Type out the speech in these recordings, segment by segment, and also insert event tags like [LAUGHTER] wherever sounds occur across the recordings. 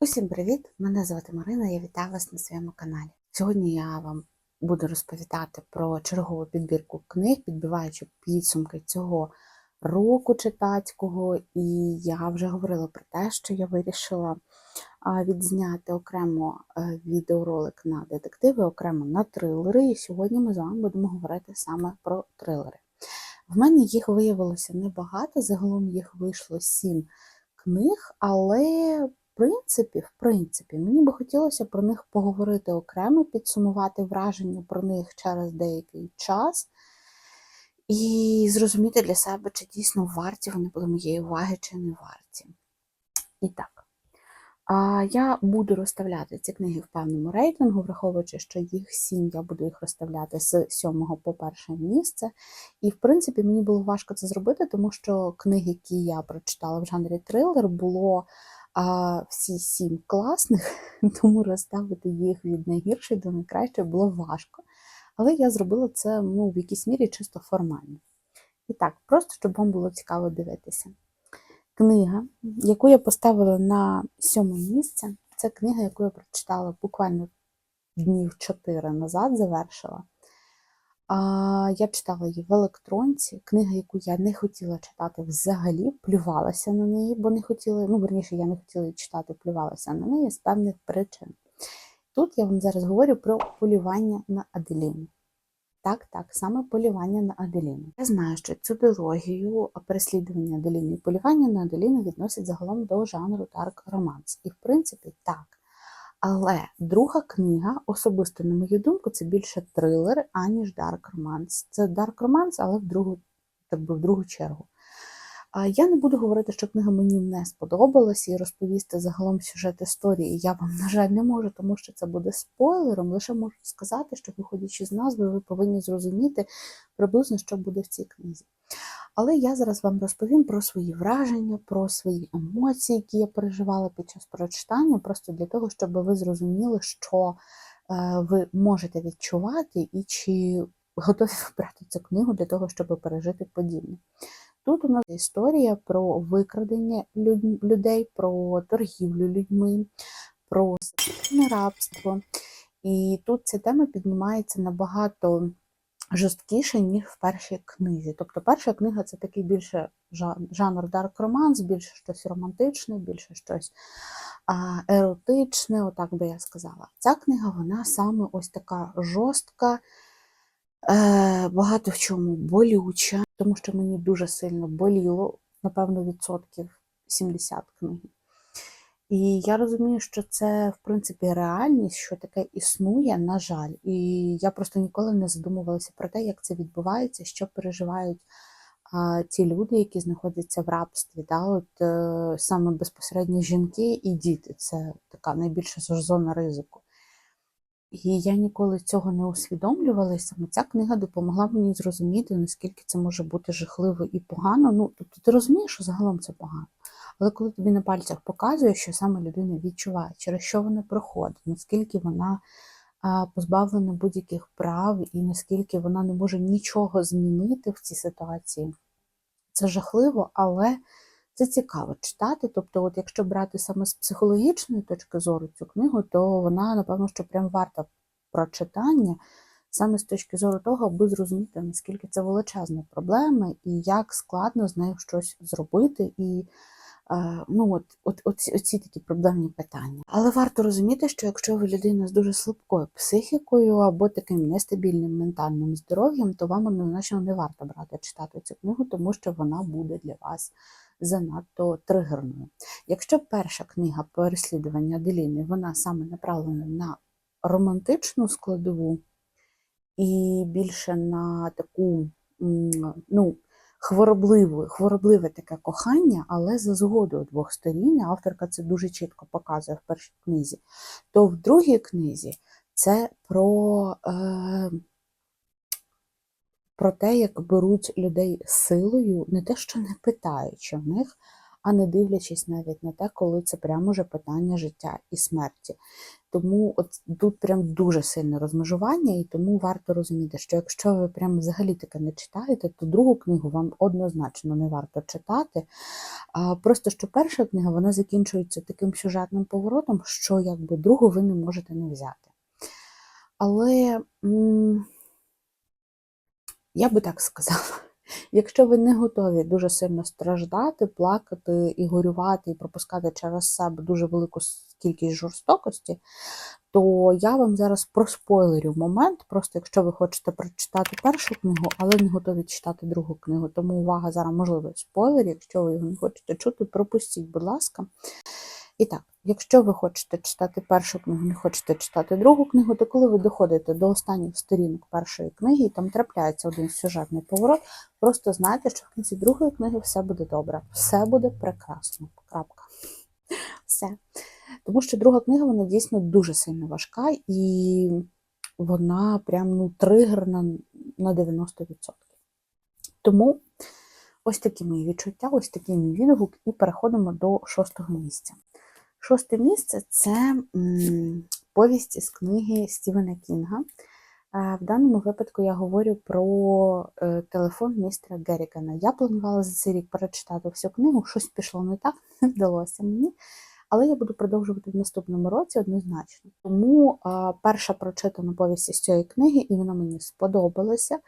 Усім привіт! Мене звати Марина, я вітаю вас на своєму каналі. Сьогодні я вам буду розповідати про чергову підбірку книг, підбиваючи підсумки цього року читацького. І я вже говорила про те, що я вирішила відзняти окремо е, відеоролик на детективи, окремо на трилери. І сьогодні ми з вами будемо говорити саме про трилери. В мене їх виявилося небагато, загалом їх вийшло сім книг, але принципі, в принципі, мені би хотілося про них поговорити окремо, підсумувати враження про них через деякий час і зрозуміти для себе, чи дійсно варті вони були моєї уваги, чи не варті. І так. Я буду розставляти ці книги в певному рейтингу, враховуючи, що їх сім, я буду їх розставляти з сьомого по перше місце. І, в принципі, мені було важко це зробити, тому що книги, які я прочитала в жанрі трилер, було а, всі сім класних, [LAUGHS] тому розставити їх від найгіршої до найкращої було важко. Але я зробила це ну, в якійсь мірі чисто формально. І так, просто щоб вам було цікаво дивитися. Книга, яку я поставила на сьоме місце, це книга, яку я прочитала буквально днів чотири назад, завершила. А, Я читала її в електронці, книга, яку я не хотіла читати взагалі, плювалася на неї, бо не хотіла, ну, верніше, я не хотіла її читати, плювалася на неї з певних причин. Тут я вам зараз говорю про полювання на Аделіну. Так, так, саме полювання на Аделіну. Я знаю, що цю дилогію переслідування Аделіни і полювання на Аделіну відносять загалом до жанру Dark Romance. І, в принципі, так. Але друга книга, особисто, на мою думку, це більше трилер, аніж Dark Romance. Це Dark Romance, але в другу, так би в другу чергу. Я не буду говорити, що книга мені не сподобалась, і розповісти загалом сюжет історії я вам, на жаль, не можу, тому що це буде спойлером. Лише можу сказати, що, виходячи з назви, ви повинні зрозуміти приблизно, що буде в цій книзі. Але я зараз вам розповім про свої враження, про свої емоції, які я переживала під час прочитання, просто для того, щоб ви зрозуміли, що е, ви можете відчувати і чи готові вибрати цю книгу для того, щоб пережити подібне. Тут у нас історія про викрадення людей, про торгівлю людьми, про рабство. І тут ця тема піднімається набагато жорсткіше, ніж в першій книзі. Тобто перша книга це такий більше жанр Romance, більше щось романтичне, більше щось еротичне, отак би я сказала. Ця книга, вона саме ось така жорстка. Е, багато в чому болюча, тому що мені дуже сильно боліло, напевно, відсотків 70 книги. І я розумію, що це, в принципі, реальність, що таке існує, на жаль. І я просто ніколи не задумувалася про те, як це відбувається, що переживають а, ті люди, які знаходяться в рабстві. Да? От е, Саме безпосередньо жінки і діти це така найбільша зона ризику. І я ніколи цього не усвідомлювала, і саме ця книга допомогла мені зрозуміти, наскільки це може бути жахливо і погано. Ну, тобто ти розумієш, що загалом це погано. Але коли тобі на пальцях показує, що саме людина відчуває, через що вона проходить, наскільки вона позбавлена будь-яких прав, і наскільки вона не може нічого змінити в цій ситуації, це жахливо, але це цікаво читати. Тобто, от якщо брати саме з психологічної точки зору цю книгу, то вона, напевно, що прям варта прочитання, саме з точки зору того, аби зрозуміти, наскільки це величезна проблема і як складно з нею щось зробити. і Ну, от, от, оці, оці такі проблемні питання. Але варто розуміти, що якщо ви людина з дуже слабкою психікою або таким нестабільним ментальним здоров'ям, то вам однозначно не варто брати читати цю книгу, тому що вона буде для вас занадто тригерною. Якщо перша книга переслідування Аделіни, вона саме направлена на романтичну складову і більше на таку, ну, хворобливе, хворобливе таке кохання, але за згодою двох сторін. Авторка це дуже чітко показує в першій книзі. То в другій книзі це про е, про те, як беруть людей силою, не те, що не питаючи в них, а не дивлячись навіть на те, коли це прямо вже питання життя і смерті. Тому от тут прям дуже сильне розмежування, і тому варто розуміти, що якщо ви прям взагалі таке не читаєте, то другу книгу вам однозначно не варто читати. Просто що перша книга вона закінчується таким сюжетним поворотом, що якби другу ви не можете не взяти. Але я би так сказала. Якщо ви не готові дуже сильно страждати, плакати і горювати, і пропускати через себе дуже велику кількість жорстокості, то я вам зараз проспойлерю момент, просто якщо ви хочете прочитати першу книгу, але не готові читати другу книгу. Тому увага зараз можливий спойлер, якщо ви його не хочете чути, пропустіть, будь ласка. І так, якщо ви хочете читати першу книгу, не хочете читати другу книгу, то коли ви доходите до останніх сторінок першої книги, і там трапляється один сюжетний поворот, просто знайте, що в кінці другої книги все буде добре, все буде прекрасно. Крапка. Все. Тому що друга книга вона дійсно дуже сильно важка і вона прям ну, тригерна на 90%. Тому ось такі мої відчуття, ось такий мій відгук, і переходимо до шостого місця. Шосте місце це повість з книги Стівена Кінга. В даному випадку я говорю про е, телефон містера Геррігана. Я планувала за цей рік перечитати всю книгу, щось пішло не так, не [LAUGHS] вдалося мені. Але я буду продовжувати в наступному році однозначно. Тому а, перша прочитана повість з цієї книги, і вона мені сподобалася.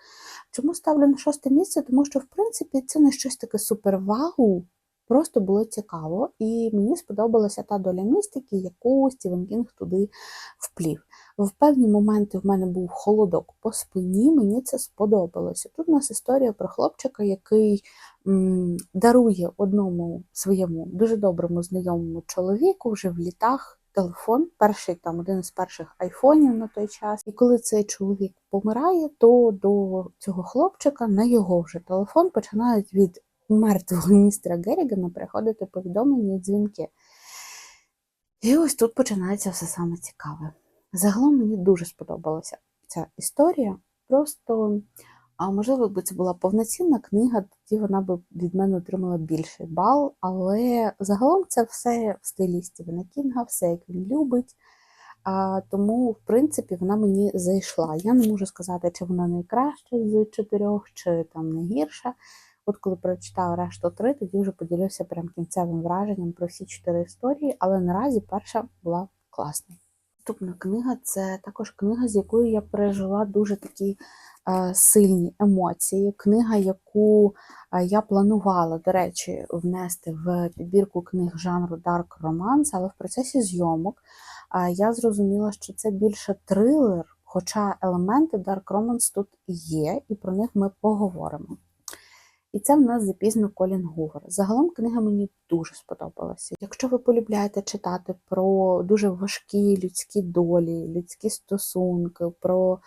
Чому ставлю на шосте місце? Тому що, в принципі, це не щось таке супервагу, просто було цікаво, і мені сподобалася та доля містики, яку Стівен Кінг туди вплів. В певні моменти в мене був холодок по спині, мені це сподобалося. Тут у нас історія про хлопчика, який м, дарує одному своєму дуже доброму знайомому чоловіку вже в літах телефон, перший там один з перших айфонів на той час. І коли цей чоловік помирає, то до цього хлопчика на його вже телефон починають від мертвого [LAUGHS] містера Геррігана приходити повідомлення і дзвінки. І ось тут починається все саме цікаве. Загалом мені дуже сподобалася ця історія. Просто, а можливо, якби це була повноцінна книга, тоді вона б від мене отримала більший бал. Але загалом це все в стилі Стівена Кінга, все як він любить. А, Тому, в принципі, вона мені зайшла. Я не можу сказати, чи вона найкраща з чотирьох, чи там найгірша. От коли прочитала решту три, тоді вже поділюся прям кінцевим враженням про всі чотири історії, але наразі перша була класна. Наступна книга це також книга, з якою я пережила дуже такі е, сильні емоції. Книга, яку е, я планувала, до речі, внести в підбірку книг жанру Dark Romance, але в процесі зйомок е, я зрозуміла, що це більше трилер, хоча елементи Dark Romance тут є, і про них ми поговоримо. І це в нас запізно Колін Гувер. Загалом книга мені дуже сподобалася. Якщо ви полюбляєте читати про дуже важкі людські долі, людські стосунки, про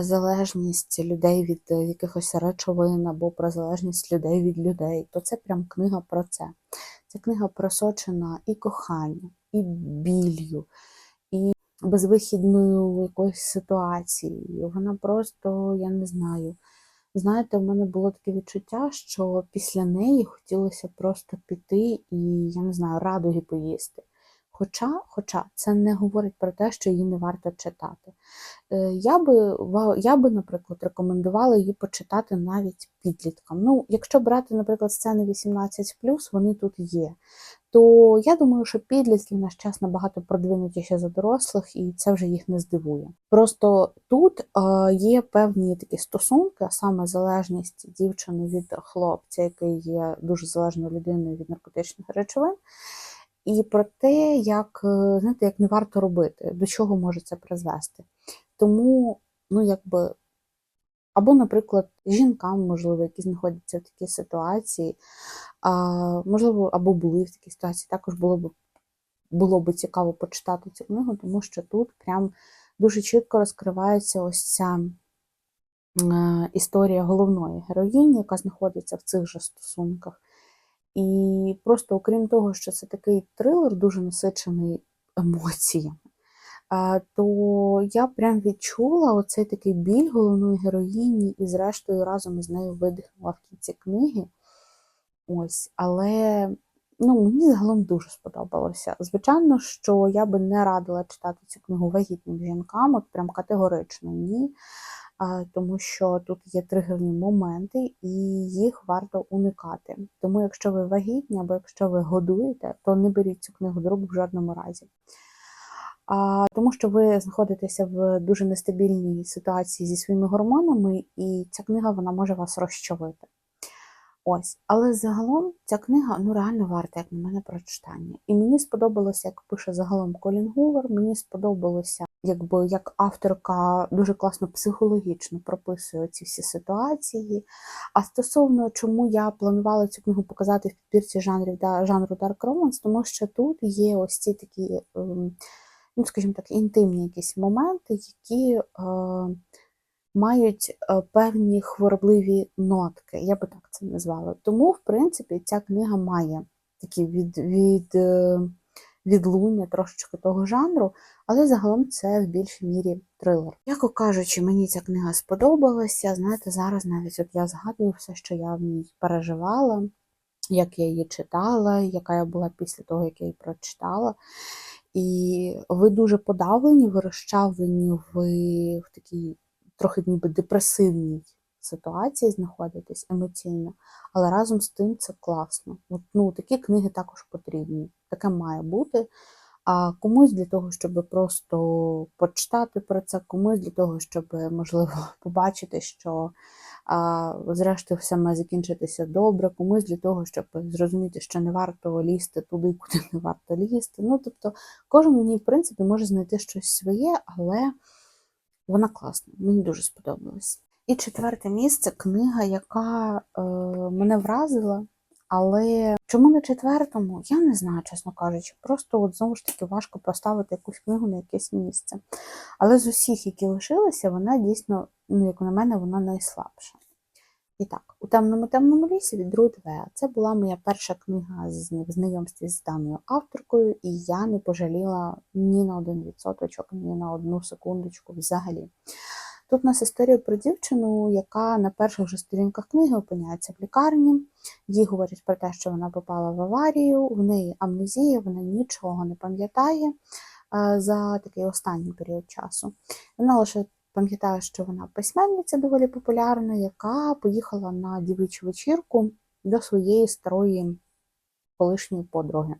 залежність людей від е, якихось речовин або про залежність людей від людей, то це прям книга про це. Ця книга просочена і коханням, і біллю, і безвихідною якоюсь ситуацією. Вона просто, я не знаю. Знаєте, в мене було таке відчуття, що після неї хотілося просто піти і, я не знаю, радуги поїсти. Хоча, хоча це не говорить про те, що її не варто читати. Е, я би, я би, наприклад, рекомендувала її почитати навіть підліткам. Ну, якщо брати, наприклад, сцени 18, вони тут є. То я думаю, що підлітки в наш час набагато продвинутіші за дорослих, і це вже їх не здивує. Просто тут е, є певні такі стосунки, саме залежність дівчини від хлопця, який є дуже залежною людиною від наркотичних речовин і про те, як е, знаєте, як не варто робити, до чого може це призвести. Тому, ну якби, або, наприклад, жінкам, можливо, які знаходяться в такій ситуації, а, можливо, або були в такій ситуації, також було б було б цікаво почитати цю книгу, тому що тут прям дуже чітко розкривається ось ця е, історія головної героїні, яка знаходиться в цих же стосунках. І просто, окрім того, що це такий трилер, дуже насичений емоціями, то я прям відчула оцей такий біль головної героїні, і, зрештою, разом із нею видихнула в кінці книги. Ось, Але ну, мені загалом дуже сподобалося. Звичайно, що я би не радила читати цю книгу вагітним жінкам, от прям категорично ні. Тому що тут є тригерні моменти, і їх варто уникати. Тому, якщо ви вагітні або якщо ви годуєте, то не беріть цю книгу до рук в жодному разі. Тому що ви знаходитеся в дуже нестабільній ситуації зі своїми гормонами, і ця книга вона може вас розчовити. Ось, але загалом ця книга ну реально варта, як на мене, прочитання. І мені сподобалося, як пише загалом Колін Гувер, мені сподобалося, якби як авторка дуже класно психологічно прописує ці всі ситуації. А стосовно чому я планувала цю книгу показати в підбірці жанрів да, жанру Dark Romance, тому що тут є ось ці такі, ем, ну скажімо так, інтимні якісь моменти, які. Е, мають е, певні хворобливі нотки, я би так це назвала. Тому, в принципі, ця книга має такі від, від, е, відлуння трошечки того жанру, але загалом це в більшій мірі трилер. Яко кажучи, мені ця книга сподобалася. Знаєте, зараз навіть от я згадую все, що я в ній переживала, як я її читала, яка я була після того, як я її прочитала. І ви дуже подавлені, ви розчавлені, ви в такій трохи ніби депресивній ситуації знаходитесь емоційно, але разом з тим це класно. От, ну, Такі книги також потрібні. Таке має бути. А комусь для того, щоб просто почитати про це, комусь для того, щоб, можливо, [LAUGHS] побачити, що а, зрештою все має закінчитися добре, комусь для того, щоб зрозуміти, що не варто лізти туди, куди не варто лізти. Ну, тобто, кожен ній, в принципі, може знайти щось своє, але вона класна, мені дуже сподобалась. І четверте місце книга, яка е, мене вразила. Але чому на четвертому? Я не знаю, чесно кажучи. Просто от знову ж таки важко поставити якусь книгу на якесь місце. Але з усіх, які лишилися, вона дійсно, ну, як на мене, вона найслабша. І так, у темному темному лісі від Рут Веа. Це була моя перша книга з в знайомстві з даною авторкою, і я не пожаліла ні на один відсоточок, ні на одну секундочку взагалі. Тут у нас історія про дівчину, яка на перших же сторінках книги опиняється в лікарні. Їй говорять про те, що вона попала в аварію, в неї амнезія, вона нічого не пам'ятає е, за такий останній період часу. Вона лише пам'ятаю, що вона письменниця доволі популярна, яка поїхала на дівичу вечірку до своєї старої колишньої подруги.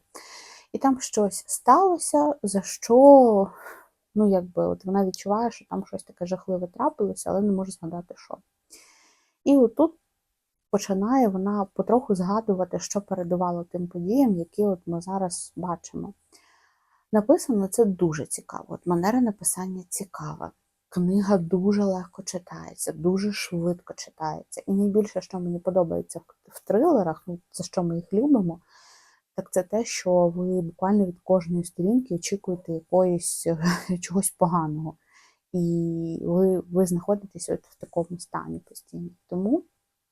І там щось сталося, за що, ну, якби, от вона відчуває, що там щось таке жахливе трапилося, але не може згадати, що. І отут починає вона потроху згадувати, що передувало тим подіям, які от ми зараз бачимо. Написано це дуже цікаво. От манера написання цікава. Книга дуже легко читається, дуже швидко читається. І найбільше, що мені подобається в трилерах, ну, за що ми їх любимо, так це те, що ви буквально від кожної сторінки очікуєте якоїсь [LAUGHS] чогось поганого. І ви ви знаходитесь от в такому стані постійно. Тому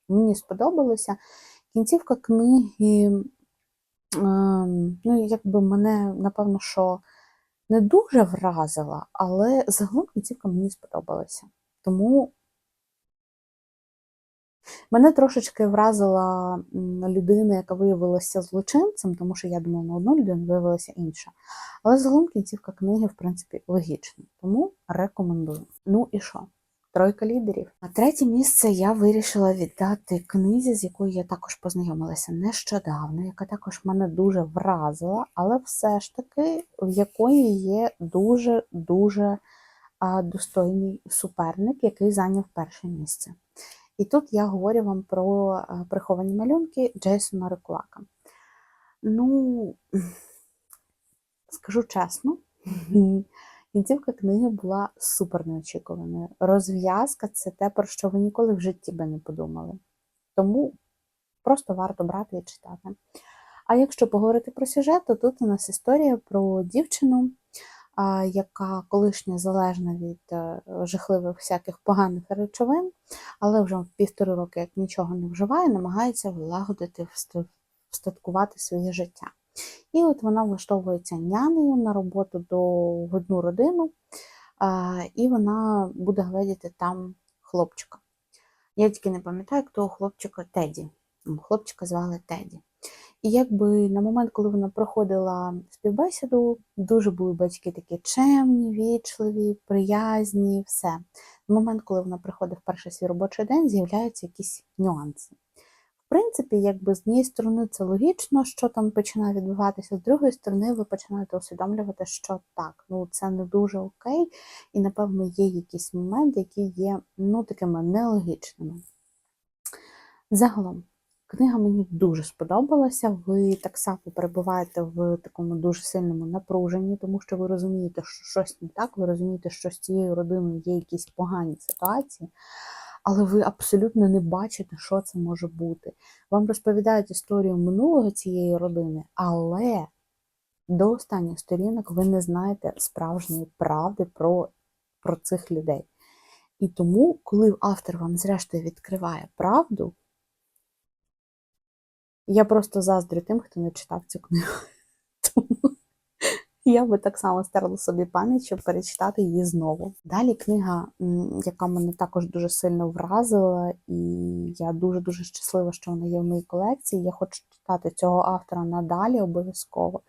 мені сподобалося. Кінцівка книги, ем, ну, якби мене, напевно, що не дуже вразила, але загалом кінцівка мені сподобалася. Тому мене трошечки вразила людина, яка виявилася злочинцем, тому що я думала, на одну людину виявилася інша. Але загалом кінцівка книги, в принципі, логічна. Тому рекомендую. Ну і що? Тройка лідерів. А третє місце я вирішила віддати книзі, з якою я також познайомилася нещодавно, яка також мене дуже вразила, але все ж таки, в якої є дуже-дуже достойний суперник, який зайняв перше місце. І тут я говорю вам про приховані малюнки Джейсона Рекулака. Ну, скажу чесно. [LAUGHS] Кінцівка книги була супер неочікуваною. Розв'язка це те, про що ви ніколи в житті би не подумали. Тому просто варто брати і читати. А якщо поговорити про сюжет, то тут у нас історія про дівчину, яка колишня залежна від е, жахливих всяких поганих речовин, але вже півтори роки, як нічого не вживає, намагається влагодити, встаткувати своє життя. І от вона влаштовується нянею на роботу до в одну родину, і вона буде гледіти там хлопчика. Я тільки не пам'ятаю, того хлопчика Теді. Хлопчика звали Теді. І якби на момент, коли вона проходила співбесіду, дуже були батьки такі чемні, вічливі, приязні, все. На момент, коли вона приходить в перший свій робочий день, з'являються якісь нюанси. В принципі, якби з однієї сторони це логічно, що там починає відбуватися, з другої сторони, ви починаєте усвідомлювати, що так, ну це не дуже окей, і, напевно, є якісь моменти, які є ну, такими нелогічними. Загалом, книга мені дуже сподобалася. Ви так само перебуваєте в такому дуже сильному напруженні, тому що ви розумієте, що щось не так, ви розумієте, що з цією родиною є якісь погані ситуації, але ви абсолютно не бачите, що це може бути. Вам розповідають історію минулого цієї родини, але до останніх сторінок ви не знаєте справжньої правди про, про цих людей. І тому, коли автор вам зрештою відкриває правду, я просто заздрю тим, хто не читав цю книгу. [LAUGHS] Тому я би так само стерла собі пам'ять, щоб перечитати її знову. Далі книга, яка мене також дуже сильно вразила, і я дуже-дуже щаслива, що вона є в моїй колекції. Я хочу читати цього автора надалі обов'язково.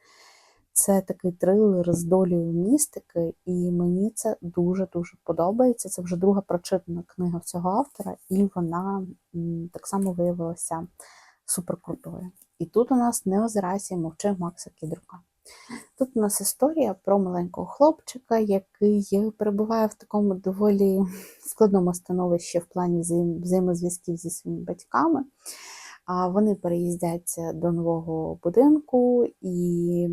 Це такий трилер з долею містики, і мені це дуже-дуже подобається. Це вже друга прочитана книга цього автора, і вона так само виявилася суперкрутою. І тут у нас не озирайся, мовчи Макса Кідрука. Тут у нас історія про маленького хлопчика, який перебуває в такому доволі складному становищі в плані взаємозв'язків зі своїми батьками. А Вони переїздять до нового будинку і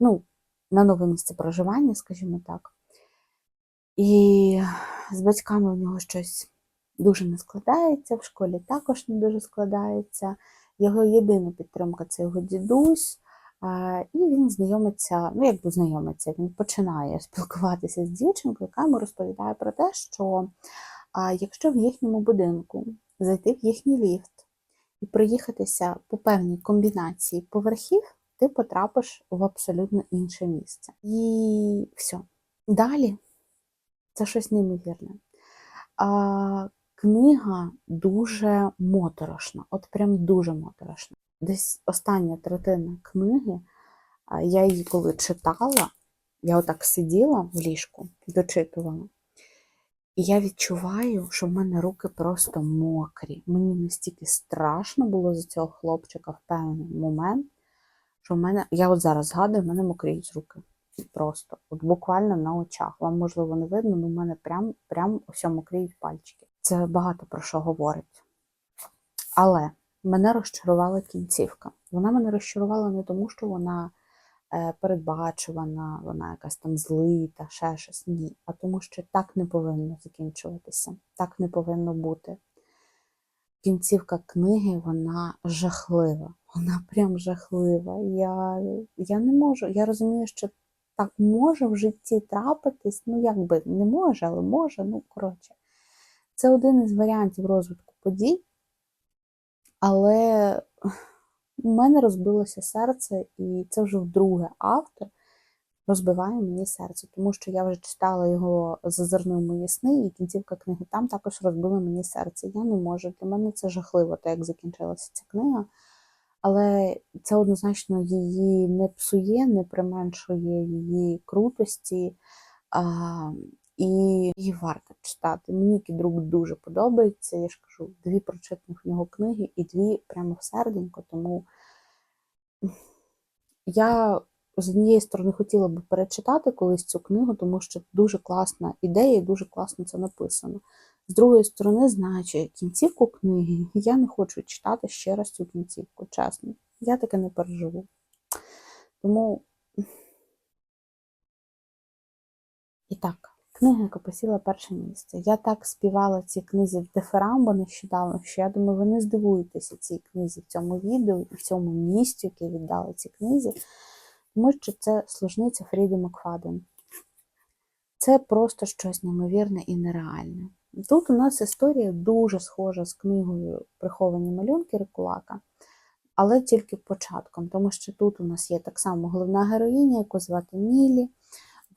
ну, на нове місце проживання, скажімо так. І з батьками у нього щось дуже не складається, в школі також не дуже складається. Його єдина підтримка це його дідусь. І він знайомиться, ну якби знайомиться, він починає спілкуватися з дівчинкою, яка йому розповідає про те, що якщо в їхньому будинку зайти в їхній ліфт і проїхатися по певній комбінації поверхів, ти потрапиш в абсолютно інше місце. І все. Далі це щось неймовірне. Книга дуже моторошна, от прям дуже моторошна. Десь остання третина книги, я її коли читала, я отак сиділа в ліжку, дочитувала. І я відчуваю, що в мене руки просто мокрі. Мені настільки страшно було за цього хлопчика в певний момент, що в мене, я от зараз згадую, в мене мокріють руки. Просто, от буквально на очах. Вам, можливо, не видно, але в мене прям, прям ось мокріють пальчики. Це багато про що говорить. Але мене розчарувала кінцівка. Вона мене розчарувала не тому, що вона е, передбачувана, вона якась там злита, ще щось. Ні. А тому, що так не повинно закінчуватися, так не повинно бути. Кінцівка книги, вона жахлива. Вона прям жахлива. Я, я не можу. Я розумію, що так може в житті трапитись. Ну, якби не може, але може, ну, коротше. Це один із варіантів розвитку подій, але у мене розбилося серце, і це вже вдруге автор розбиває мені серце, тому що я вже читала його зазирнув мої сни, і кінцівка книги там також розбила мені серце. Я не можу. Для мене це жахливо, те, як закінчилася ця книга. Але це однозначно її не псує, не применшує її крутості. І її варто читати. Мені кідрук дуже подобається. Я ж кажу, дві прочитаних в нього книги і дві прямо в серденько. Тому я з однієї сторони хотіла би перечитати колись цю книгу, тому що дуже класна ідея і дуже класно це написано. З другої сторони, знаючи кінцівку книги, я не хочу читати ще раз цю кінцівку, чесно. Я таке не переживу. Тому. І так, книга, яка посіла перше місце. Я так співала цій книзі в деферамбо нещодавно, що я думаю, ви не здивуєтеся цій книзі в цьому відео і в цьому місці, яке віддали цій книзі, тому що це служниця Фріди Макфаден. Це просто щось неймовірне і нереальне. Тут у нас історія дуже схожа з книгою Приховані малюнки Рикулака, але тільки початком, тому що тут у нас є так само головна героїня, яку звати Мілі.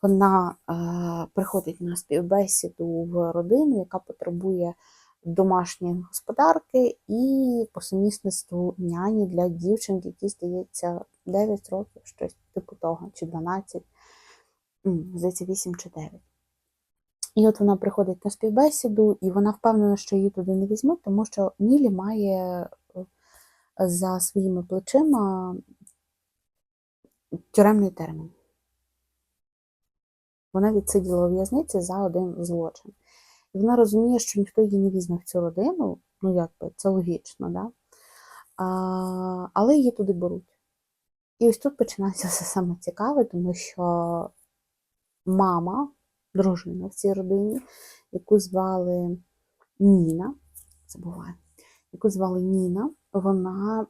Вона е, приходить на співбесіду в родину, яка потребує домашні господарки і по сумісництву няні для дівчинки, які здається 9 років, щось типу того, чи 12, М, здається, 8 чи 9. І от вона приходить на співбесіду, і вона впевнена, що її туди не візьмуть, тому що Мілі має е, за своїми плечима тюремний термін. Вона відсиділа у в'язниці за один злочин. І вона розуміє, що ніхто її не візьме в цю родину, ну якби це логічно, да? а, але її туди беруть. І ось тут починається все саме цікаве, тому що мама, дружина в цій родині, яку звали Ніна, забуваю, яку звали Ніна, вона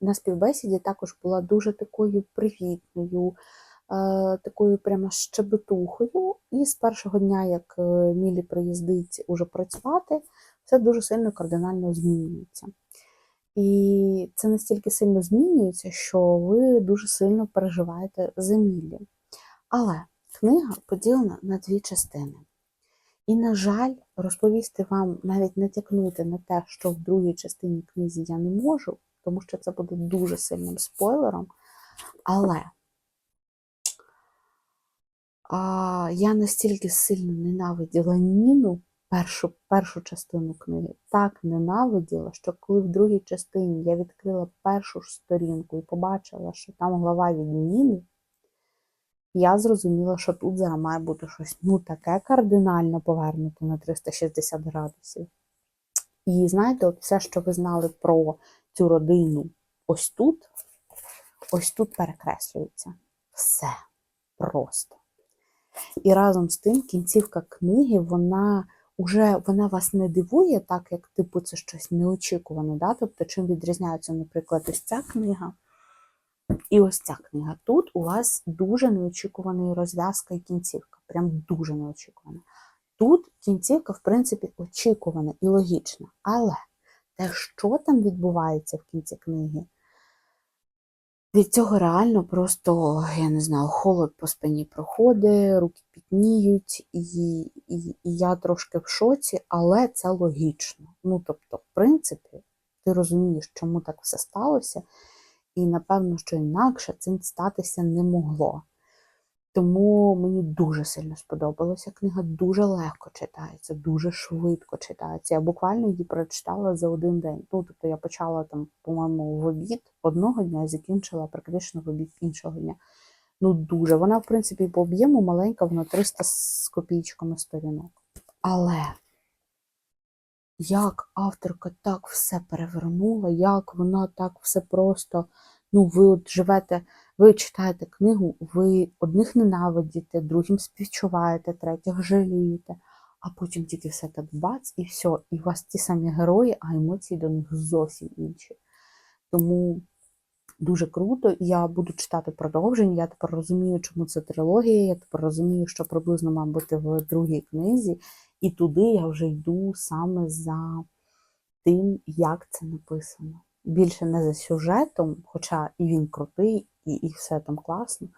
на співбесіді також була дуже такою привітною, такою прямо щебетухою. І з першого дня, як е, Мілі приїздить уже працювати, все дуже сильно кардинально змінюється. І це настільки сильно змінюється, що ви дуже сильно переживаєте за Мілі. Але книга поділена на дві частини. І, на жаль, розповісти вам, навіть натякнути на те, що в другій частині книзі я не можу, тому що це буде дуже сильним спойлером. Але а, я настільки сильно ненавиділа Ніну першу, першу частину книги, так ненавиділа, що коли в другій частині я відкрила першу ж сторінку і побачила, що там глава від Ніни, я зрозуміла, що тут зараз має бути щось ну таке кардинально повернуте на 360 градусів. І знаєте, от все, що ви знали про цю родину ось тут, ось тут перекреслюється. Все просто. І разом з тим кінцівка книги, вона уже вона вас не дивує, так як типу це щось неочікуване. Да? Тобто, чим відрізняється, наприклад, ось ця книга. І ось ця книга. Тут у вас дуже неочікуваний розв'язка і кінцівка. Прям дуже неочікувана. Тут кінцівка, в принципі, очікувана і логічна. Але те, що там відбувається в кінці книги, від цього реально просто, я не знаю, холод по спині проходить, руки пітніють, і, і, і я трошки в шоці, але це логічно. Ну, тобто, в принципі, ти розумієш, чому так все сталося. І напевно, що інакше цим статися не могло. Тому мені дуже сильно сподобалася книга, дуже легко читається, дуже швидко читається. Я буквально її прочитала за один день. Ну, тобто я почала там, по-моєму, в обід одного дня і закінчила практично в обід іншого дня. Ну, дуже. Вона, в принципі, по об'єму маленька, вона 300 з копійчиками сторінок. Але як авторка так все перевернула, як вона так все просто. Ну, ви от живете, ви читаєте книгу, ви одних ненавидите, другим співчуваєте, третіх жалієте, а потім тільки все так бац, і все, і у вас ті самі герої, а емоції до них зовсім інші. Тому дуже круто. Я буду читати продовження. Я тепер розумію, чому це трилогія. Я тепер розумію, що приблизно має бути в другій книзі. І туди я вже йду саме за тим, як це написано. Більше не за сюжетом, хоча і він крутий, і, і все там класно,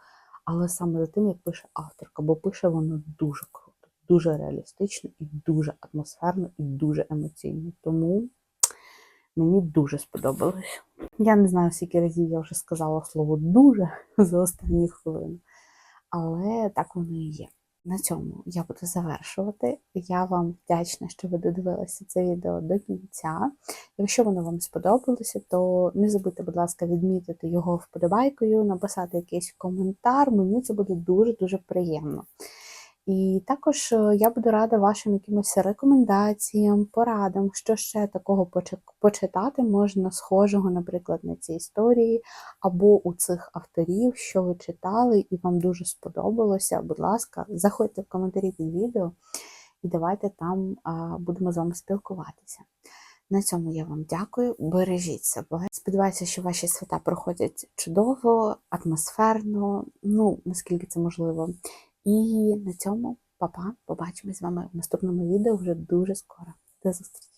але саме за тим, як пише авторка, бо пише воно дуже круто, дуже реалістично, і дуже атмосферно, і дуже емоційно. Тому мені дуже сподобалось. Я не знаю, скільки разів я вже сказала слово дуже [LAUGHS] за останні хвилини, але так воно і є. На цьому я буду завершувати. Я вам вдячна, що ви додивилися це відео до кінця. Якщо воно вам сподобалося, то не забудьте, будь ласка, відмітити його вподобайкою, написати якийсь коментар. Мені це буде дуже-дуже приємно. І також е, я буду рада вашим якимось рекомендаціям, порадам, що ще такого почитати можна схожого, наприклад, на цій історії, або у цих авторів, що ви читали, і вам дуже сподобалося. Будь ласка, заходьте в коментарі під відео і давайте там будемо з вами спілкуватися. На цьому я вам дякую. Бережіть себе. Сподіваюся, що ваші свята проходять чудово, атмосферно, ну наскільки це можливо. І на цьому, па-па, побачимось з вами в наступному відео вже дуже скоро. До зустрічі!